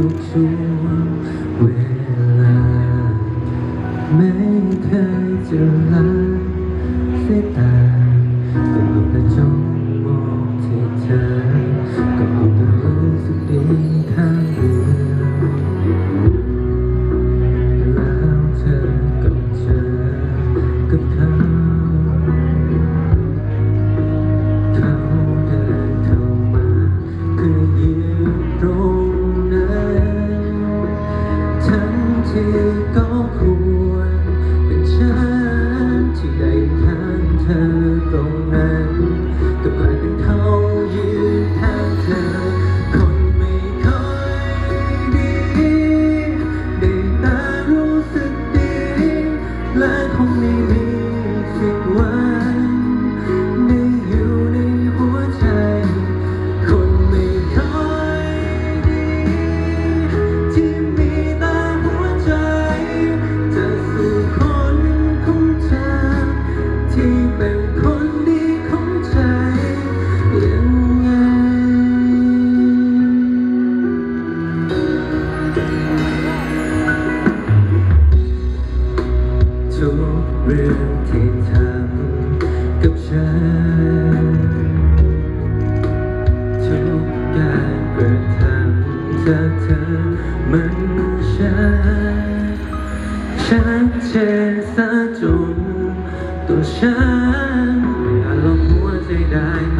ทุกช่วงเวลา ไม่เคยจะลาเสียแต่อดประจง come me. จากเธอมันชัดชัดเจนซะจนตัวฉันไม่อาจลบหัวใจได้